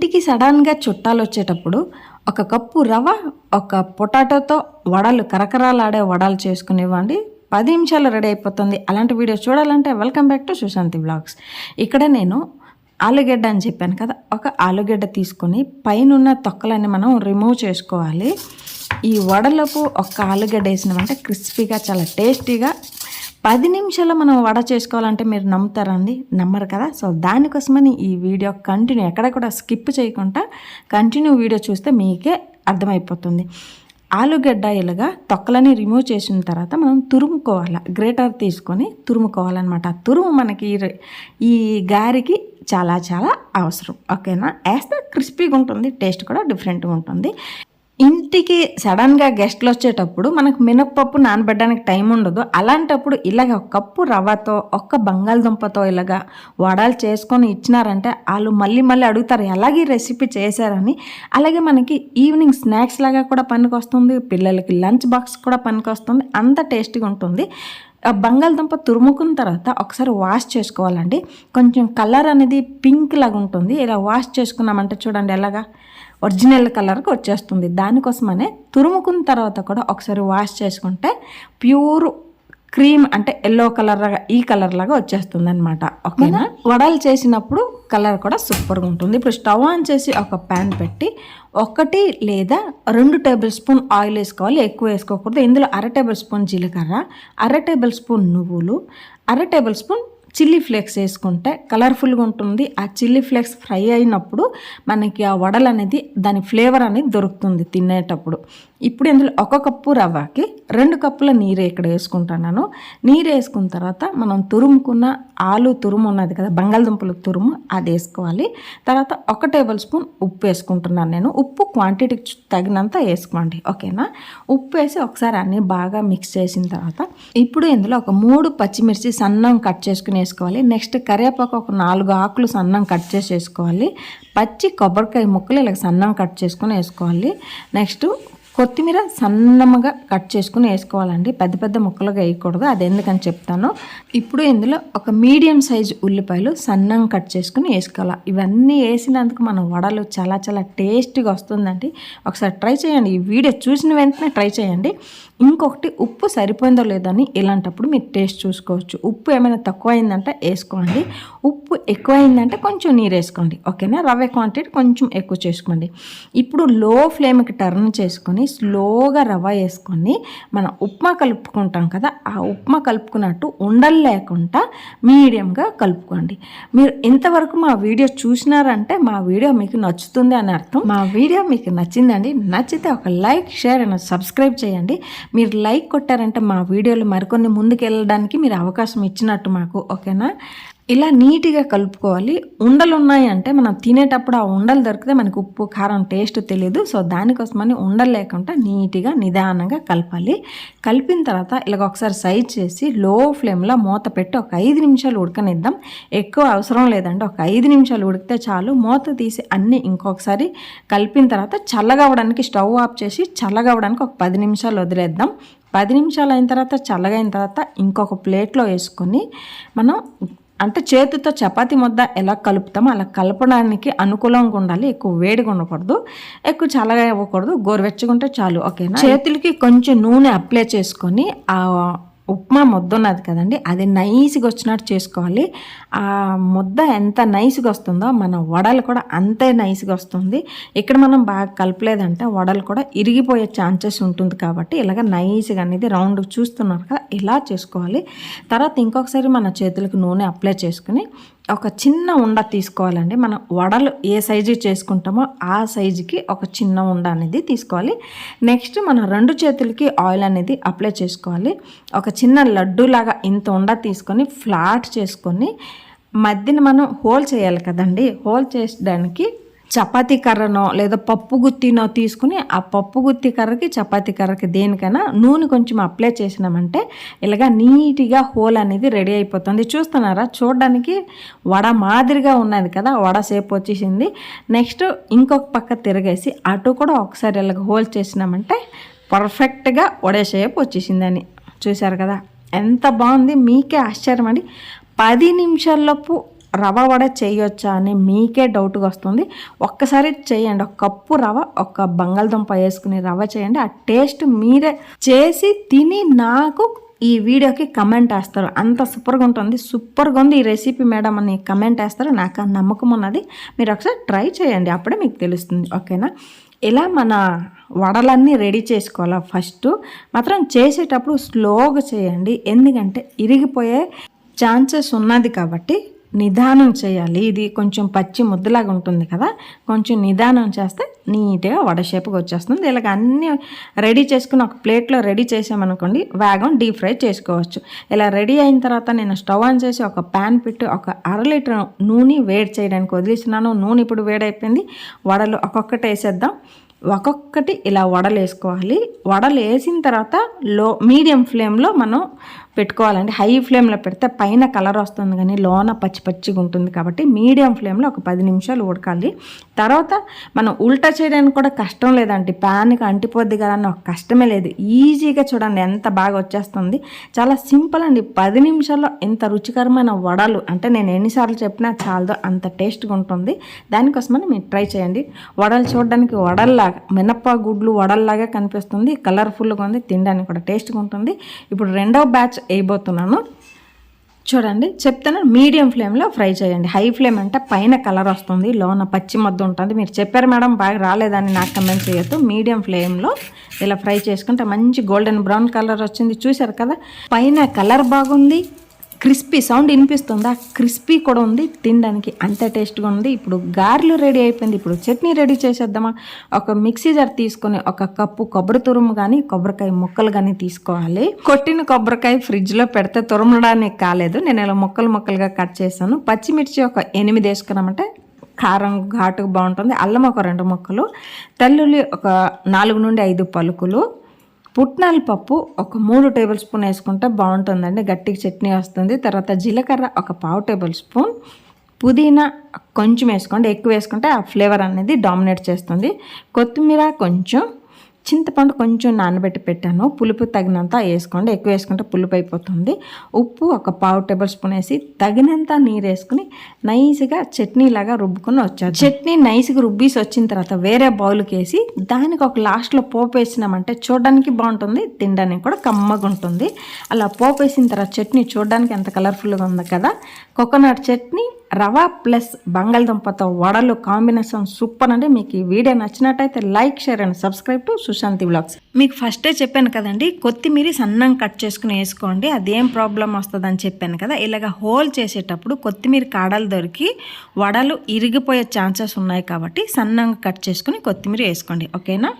ఇంటికి సడన్గా చుట్టాలు వచ్చేటప్పుడు ఒక కప్పు రవ్వ ఒక పొటాటోతో వడలు కరకరాలాడే వడలు చేసుకునివ్వండి. పది నిమిషాలు రెడీ అయిపోతుంది. అలాంటి వీడియో చూడాలంటే welcome back to Sushanti blogs. ఇక్కడ నేను ఆలుగడ్డ అని చెప్పాను కదా ఒక ఆలుగడ్డ తీసుకొని పైన తొక్కలన్నీ మనం రిమూవ్ చేసుకోవాలి. ఈ వడలకు ఒక ఆలుగడ్డ వేసినామంటే క్రిస్పీగా చాలా టేస్టీగా పది నిమిషాల్లో మనం వడ చేసుకోవాలంటే మీరు నమ్ముతారండి నమ్మరు కదా? సో దానికోసమని ఈ వీడియో కంటిన్యూ ఎక్కడ కూడా స్కిప్ చేయకుండా కంటిన్యూ వీడియో చూస్తే మీకే అర్థమైపోతుంది. ఆలుగడ్డ ఇలాగా తొక్కలని రిమూవ్ చేసిన తర్వాత మనం తురుముకోవాలి గ్రేటర్ తీసుకొని తురుముకోవాలన్నమాట. తురుము మనకి ఈ ఈ గారికి చాలా చాలా అవసరం. ఓకేనా? వేస్తే క్రిస్పీగా ఉంటుంది టేస్ట్ కూడా డిఫరెంట్గా ఉంటుంది. ఇంటికి సడన్గా గెస్ట్లు వచ్చేటప్పుడు మనకు మినప్పప్పు నానబెట్టడానికి టైం ఉండదు. అలాంటప్పుడు ఇలాగ ఒక కప్పు రవ్వతో ఒక్క బంగాళదుంపతో ఇలాగా వడలు చేసుకొని ఇచ్చినారంటే వాళ్ళు మళ్ళీ మళ్ళీ అడుగుతారు ఎలాగే రెసిపీ చేశారని? అలాగే మనకి ఈవినింగ్ స్నాక్స్ లాగా కూడా పనికి వస్తుంది పిల్లలకి లంచ్ బాక్స్ కూడా పనికి వస్తుంది అంత టేస్టీగా ఉంటుంది. బంగాళదుంప తురుముకున్న తర్వాత ఒకసారి వాష్ చేసుకోవాలండి. కొంచెం కలర్ అనేది పింక్ లాగా ఉంటుంది. ఇలా వాష్ చేసుకున్నామంటే చూడండి ఎలాగా ఒరిజినల్ కలర్కి వచ్చేస్తుంది. దానికోసమనే తురుముకున్న తర్వాత కూడా ఒకసారి వాష్ చేసుకుంటే ప్యూర్ క్రీమ్ అంటే ఎల్లో కలర్ ఈ కలర్ లాగా వచ్చేస్తుంది అనమాట ఓకేనా వడలు చేసినప్పుడు కలర్ కూడా సూపర్గా ఉంటుంది. ఇప్పుడు స్టవ్ ఆన్ చేసి ఒక ప్యాన్ పెట్టి ఒకటి లేదా రెండు టేబుల్ స్పూన్ ఆయిల్ వేసుకోవాలి. ఎక్కువ వేసుకోకూడదు. ఇందులో అర టేబుల్ స్పూన్ జీలకర్ర అర టేబుల్ స్పూన్ నువ్వులు అర టేబుల్ స్పూన్ చిల్లీ ఫ్లేక్స్ వేసుకుంటే కలర్ఫుల్గా ఉంటుంది. ఆ చిల్లీ ఫ్లేక్స్ ఫ్రై అయినప్పుడు మనకి ఆ వడలు అనేది దాని ఫ్లేవర్ అనేది దొరుకుతుంది తినేటప్పుడు. ఇప్పుడు ఇందులో ఒక కప్పు రవ్వకి రెండు కప్పుల నీరు ఇక్కడ వేసుకుంటున్నాను నీరు వేసుకున్న తర్వాత మనం తురుముకున్న ఆలు తురుము ఉన్నది కదా బంగాళదుంపల తురుము అది వేసుకోవాలి. తర్వాత ఒక టేబుల్ స్పూన్ ఉప్పు వేసుకుంటున్నాను నేను. ఉప్పు క్వాంటిటీకి తగినంత వేసుకోండి ఓకేనా? ఉప్పు వేసి ఒకసారి అన్నీ బాగా మిక్స్ చేసిన తర్వాత ఇప్పుడు ఇందులో ఒక మూడు పచ్చిమిర్చి సన్నం కట్ చేసుకుని వేసుకోవాలి. నెక్స్ట్ కరివేపాకు ఒక నాలుగు ఆకులు సన్నం కట్ చేసి వేసుకోవాలి పచ్చి కొబ్బరికాయ ముక్కలు ఇలా సన్నం కట్ చేసుకుని వేసుకోవాలి. నెక్స్ట్ కొత్తిమీర సన్నముగా కట్ చేసుకుని వేసుకోవాలండి. పెద్ద పెద్ద ముక్కలుగా వేయకూడదు. అది ఎందుకని చెప్తాను. ఇప్పుడు ఇందులో ఒక మీడియం సైజు ఉల్లిపాయలు సన్నంగా కట్ చేసుకుని వేసుకోవాలి. ఇవన్నీ వేసినందుకు మన వడలు చాలా చాలా టేస్టీగా వస్తుందండి. ఒకసారి ట్రై చేయండి. ఈ వీడియో చూసిన వెంటనే ట్రై చేయండి. ఇంకొకటి ఉప్పు సరిపోయిందో లేదని ఇలాంటప్పుడు మీరు టేస్ట్ చూసుకోవచ్చు. ఉప్పు ఏమైనా తక్కువ అయిందంటే వేసుకోండి. ఉప్పు ఎక్కువైందంటే కొంచెం నీరు వేసుకోండి. ఓకేనా? రవ్వ క్వాంటిటీ కొంచెం ఎక్కువ చేసుకోండి. ఇప్పుడు లో ఫ్లేమ్కి టర్న్ చేసుకొని స్లోగా రవ్వ వేసుకొని మనం ఉప్మా కలుపుకుంటాం కదా ఆ ఉప్మా కలుపుకున్నట్టు ఉండలు లేకుండా మీడియంగా కలుపుకోండి. మీరు ఇంతవరకు మా వీడియో చూసినారంటే మా వీడియో మీకు నచ్చుతుంది అని అర్థం. మా వీడియో మీకు నచ్చిందండి నచ్చితే ఒక లైక్ షేర్ అండ్ సబ్స్క్రైబ్ చేయండి. మీరు లైక్ కొట్టారంటే మా వీడియోలు మరికొన్ని ముందుకు వెళ్ళడానికి మీరు అవకాశం ఇచ్చినట్టు మాకు ఓకేనా? ఇలా నీట్గా కలుపుకోవాలి. ఉండలు ఉన్నాయి అంటే మనం తినేటప్పుడు ఆ ఉండలు దొరికితే మనకు ఉప్పు కారం టేస్ట్ తెలియదు సో దానికోసమని ఉండలు లేకుండా నీట్గా నిదానంగా కలపాలి. కలిపిన తర్వాత ఇలాగ ఒకసారి సైజ్ చేసి లో ఫ్లేమ్లో మూత పెట్టి ఒక ఐదు నిమిషాలు ఉడకనిద్దాం. ఎక్కువ అవసరం లేదండి. ఒక ఐదు నిమిషాలు ఉడికితే చాలు. మూత తీసి అన్నీ ఇంకొకసారి కలిపిన తర్వాత చల్లగవడానికి స్టవ్ ఆఫ్ చేసి చల్లగవడానికి ఒక పది నిమిషాలు వదిలేద్దాం. పది నిమిషాలు అయిన తర్వాత చల్లగా అయిన తర్వాత ఇంకొక ప్లేట్లో వేసుకొని మనం అంటే చేతితో చపాతీ ముద్ద ఎలా కలుపుతామో అలా కలపడానికి అనుకూలంగా ఉండాలి ఎక్కువ వేడిగా ఉండకూడదు ఎక్కువ చల్లగా ఇవ్వకూడదు గోరువెచ్చగా ఉంటే చాలు ఓకేనా? చేతులకి కొంచెం నూనె అప్లై చేసుకొని ఆ ఉప్మా ముద్ద ఉన్నది కదండి అది నైస్గా వచ్చినట్టు చేసుకోవాలి. ఆ ముద్ద ఎంత నైస్గా వస్తుందో మన వడలు కూడా అంతే నైస్గా వస్తుంది. ఇక్కడ మనం బాగా కలపలేదంటే వడలు కూడా ఇరిగిపోయే ఛాన్సెస్ ఉంటుంది కాబట్టి ఇలాగ నైస్గా అనేది రౌండ్ చూస్తున్నారు కదా ఇలా చేసుకోవాలి. తర్వాత ఇంకొకసారి మన చేతులకు నూనె అప్లై చేసుకుని ఒక చిన్న ఉండ తీసుకోవాలండి. మనం వడలు ఏ సైజు చేసుకుంటామో ఆ సైజుకి ఒక చిన్న ఉండ అనేది తీసుకోవాలి. నెక్స్ట్ మనం రెండు చేతులకి ఆయిల్ అనేది అప్లై చేసుకోవాలి. ఒక చిన్న లడ్డు లాగా ఇంత ఉండ తీసుకొని ఫ్లాట్ చేసుకొని మధ్యన మనం హోల్ చేయాలి కదండి. హోల్ చేయడానికి చపాతీ కర్రనో లేదా పప్పు గుత్తినో తీసుకుని ఆ పప్పు గుత్తి కర్రకి చపాతీ కర్రకి దేనికైనా నూనె కొంచెం అప్లై చేసినామంటే ఇలాగా నీట్గా హోల్ అనేది రెడీ అయిపోతుంది. చూస్తున్నారా? చూడడానికి వడ మాదిరిగా ఉన్నది కదా? వడ సేపు వచ్చేసింది. నెక్స్ట్ ఇంకొక పక్క తిరగేసి అటు కూడా ఒకసారి ఇలాగ హోల్ చేసినామంటే పర్ఫెక్ట్గా వడే షేప్ వచ్చేసిందని చూశారు కదా? ఎంత బాగుంది! మీకే ఆశ్చర్యం అండి పది నిమిషాల్లోపు రవ వడ చేయొచ్చా అని మీకే డౌట్గా వస్తుంది. ఒక్కసారి చేయండి. ఒక కప్పు రవ ఒక బంగాళదుంప వేసుకుని రవ చేయండి. ఆ టేస్ట్ మీరే చేసి తిని నాకు ఈ వీడియోకి కమెంట్ వేస్తారు. అంత సూపర్గా ఉంటుంది. సూపర్గా ఉంది ఈ రెసిపీ మేడం అని కమెంట్ వేస్తారు. నాకు ఆ నమ్మకం ఉన్నది. మీరు ఒకసారి ట్రై చేయండి. అప్పుడే మీకు తెలుస్తుంది. ఓకేనా? ఇలా మన వడలన్నీ రెడీ చేసుకోవాలా? ఫస్ట్ మాత్రం చేసేటప్పుడు స్లోగా చేయండి. ఎందుకంటే ఇరిగిపోయే ఛాన్సెస్ ఉన్నది కాబట్టి నిదానం చేయాలి. ఇది కొంచెం పచ్చి ముద్దలాగా ఉంటుంది కదా కొంచెం నిదానం చేస్తే నీట్గా వడ షేప్కి వచ్చేస్తుంది. ఇలాగ అన్నీ రెడీ చేసుకుని ఒక ప్లేట్లో రెడీ చేసామనుకోండి వేగం డీప్ ఫ్రై చేసుకోవచ్చు. ఇలా రెడీ అయిన తర్వాత నేను స్టవ్ ఆన్ చేసి ఒక ప్యాన్ పెట్టి ఒక అర లీటర్ నూనె వేడి చేయడానికి వదిలేసినాను నూనె ఇప్పుడు వేడైపోయింది వడలు ఒక్కొక్కటి వేసేద్దాం. ఒక్కొక్కటి ఇలా వడలు వేసుకోవాలి వడలు వేసిన తర్వాత లో మీడియం ఫ్లేమ్లో మనం పెట్టుకోవాలండి. హై ఫ్లేమ్లో పెడితే పైన కలర్ వస్తుంది కానీ లోన పచ్చి పచ్చిగా ఉంటుంది కాబట్టి మీడియం ఫ్లేమ్లో ఒక పది నిమిషాలు ఉడకాలి. తర్వాత మనం ఉల్టా చేయడానికి కూడా కష్టం లేదండి. ప్యాన్కి అంటిపోద్ది కదా అని ఒక కష్టమే లేదు. ఈజీగా చూడండి ఎంత బాగా వచ్చేస్తుంది. చాలా సింపుల్ అండి. పది నిమిషాల్లో ఇంత రుచికరమైన వడలు అంటే నేను ఎన్నిసార్లు చెప్పినా చాలదో అంత టేస్ట్గా ఉంటుంది. దానికోసమని మీరు ట్రై చేయండి. వడలు చూడడానికి వడల్లాగా మినప్ప గుడ్లు వడల్లాగా కనిపిస్తుంది. కలర్ఫుల్గా ఉంది తినడానికి కూడా టేస్ట్గా ఉంటుంది. ఇప్పుడు రెండవ బ్యాచ్ వేయబోతున్నాను చూడండి చెప్తాను మీడియం ఫ్లేమ్లో ఫ్రై చేయండి. హై ఫ్లేమ్ అంటే పైన కలర్ వస్తుంది లోన పచ్చి మద్దు ఉంటుంది. మీరు చెప్పారు మేడం బాగా రాలేదని నాకు కమెంట్ చేయొద్దు. మీడియం ఫ్లేమ్లో ఇలా ఫ్రై చేసుకుంటే మంచి గోల్డెన్ బ్రౌన్ కలర్ వచ్చింది. చూసారు కదా పైన కలర్ బాగుంది క్రిస్పీ సౌండ్ వినిపిస్తుందా? క్రిస్పీ కూడా ఉంది తినడానికి అంత టేస్ట్గా ఉంది. ఇప్పుడు గారెలు రెడీ అయిపోయింది ఇప్పుడు చట్నీ రెడీ చేసేద్దామా? ఒక మిక్సీ జార్ తీసుకొని ఒక కప్పు కొబ్బరి తురుము కానీ కొబ్బరికాయ ముక్కలు కానీ తీసుకోవాలి. కొట్టిన కొబ్బరికాయ ఫ్రిడ్జ్లో పెడితే తురమడానికి కాలేదు. నేను ఇలా ముక్కలు ముక్కలుగా కట్ చేశాను. పచ్చిమిర్చి ఒక ఎనిమిది వేసుకున్నామంటే కారం ఘాటు బాగుంటుంది. అల్లం ఒక రెండు ముక్కలు తెల్లుల్లి ఒక నాలుగు నుండి ఐదు పలుకులు పుట్నాల పప్పు ఒక మూడు టేబుల్ స్పూన్ వేసుకుంటే బాగుంటుందండి. గట్టికి చట్నీ వస్తుంది. తర్వాత జీలకర్ర ఒక పావు టేబుల్ స్పూన్. పుదీనా కొంచెం వేసుకోండి. ఎక్కువ వేసుకుంటే ఆ ఫ్లేవర్ అనేది డామినేట్ చేస్తుంది. కొత్తిమీర కొంచెం చింతపండు కొంచెం నానబెట్టి పెట్టాను. పులుపు తగినంత వేసుకోండి. ఎక్కువ వేసుకుంటే పులుపు అయిపోతుంది. ఉప్పు ఒక పావు టేబుల్ స్పూన్ వేసి తగినంత నీరు వేసుకుని నైస్గా చట్నీ లాగా రుబ్బుకొని వచ్చారు చట్నీ నైస్గా రుబ్బీసి వచ్చిన తర్వాత వేరే బౌల్కి వేసి దానికి ఒక లాస్ట్లో పోపు వేసినామంటే చూడడానికి బాగుంటుంది. తినడానికి కూడా కమ్మగా ఉంటుంది. అలా పోపు వేసిన తర్వాత చట్నీ చూడడానికి ఎంత కలర్ఫుల్గా ఉంది కదా. కోకోనట్ చట్నీ రవా ప్లస్ బంగాళదుంపతో వడలు కాంబినేషన్ సూపర్ అంటే మీకు ఈ వీడియో నచ్చినట్టయితే like share and subscribe to Sushanti blogs. మీకు ఫస్టే చెప్పాను కదండి కొత్తిమీర సన్నం కట్ చేసుకుని వేసుకోండి. అదేం ప్రాబ్లం వస్తుందని చెప్పాను కదా ఇలాగ హోల్ చేసేటప్పుడు కొత్తిమీర కాడలు దొరికి వడలు ఇరిగిపోయే ఛాన్సెస్ ఉన్నాయి కాబట్టి సన్నంగా కట్ చేసుకుని కొత్తిమీర వేసుకోండి. ఓకేనా?